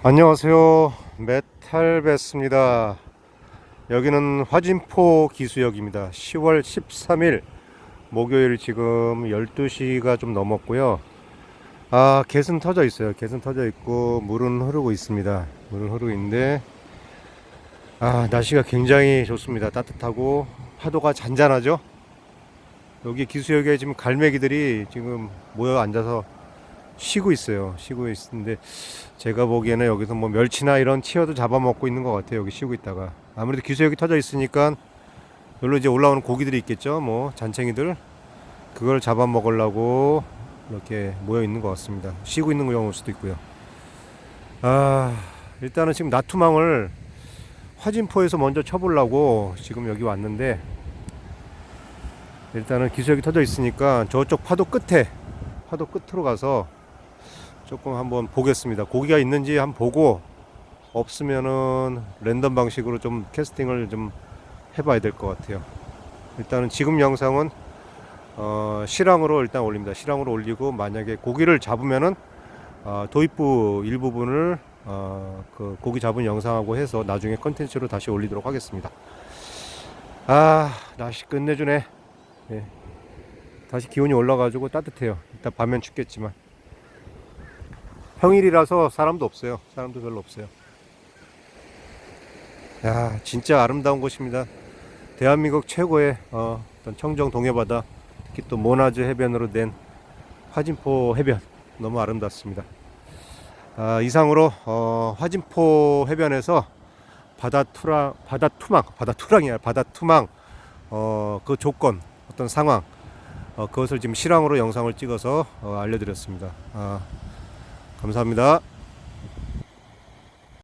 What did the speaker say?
안녕하세요. 메탈베스입니다. 여기는 화진포 기수역입니다. 10월 13일 목요일 지금 12시가 좀 넘었고요. 아, 개은 터져 있어요. 개은 터져 있고 물은 흐르고 있습니다. 물은 흐르고 있는데 아, 날씨가 굉장히 좋습니다. 따뜻하고 파도가 잔잔하죠? 여기 기수역에 지금 갈매기들이 지금 모여 앉아서 쉬고 있어요. 쉬고 있는데 제가 보기에는 여기서 뭐 멸치나 이런 치어도 잡아먹고 있는 것 같아요. 여기 쉬고 있다가 아무래도 기수역이 터져 있으니까 여기로 이제 올라오는 고기들이 있겠죠. 뭐 잔챙이들 그걸 잡아먹으려고 이렇게 모여 있는 것 같습니다. 쉬고 있는 경우일 수도 있고요. 아 일단은 지금 나투망을 화진포에서 먼저 쳐보려고 지금 여기 왔는데 일단은 기수역이 터져 있으니까 저쪽 파도 끝에 파도 끝으로 가서 조금 한번 보겠습니다. 고기가 있는지 한번 보고 없으면은 랜덤 방식으로 좀 캐스팅을 좀 해봐야 될 것 같아요. 일단은 지금 영상은 어, 실황으로 일단 올립니다. 실황으로 올리고 만약에 고기를 잡으면은 어, 도입부 일부분을 어, 그 고기 잡은 영상하고 해서 나중에 컨텐츠로 다시 올리도록 하겠습니다. 아 날씨 끝내주네. 예. 다시 기온이 올라가지고 따뜻해요. 일단 밤엔 춥겠지만. 평일이라서 사람도 없어요. 사람도 별로 없어요. 야, 진짜 아름다운 곳입니다. 대한민국 최고의 어, 떤 청정 동해바다, 특히 또 모나즈 해변으로 된 화진포 해변 너무 아름답습니다. 아, 이상으로 어, 화진포 해변에서 바다 투랑 바다 투망 바다 투랑이 아니라 바다 투망 어, 그 조건 어떤 상황 어, 그것을 지금 실황으로 영상을 찍어서 어, 알려드렸습니다. 아, 감사합니다.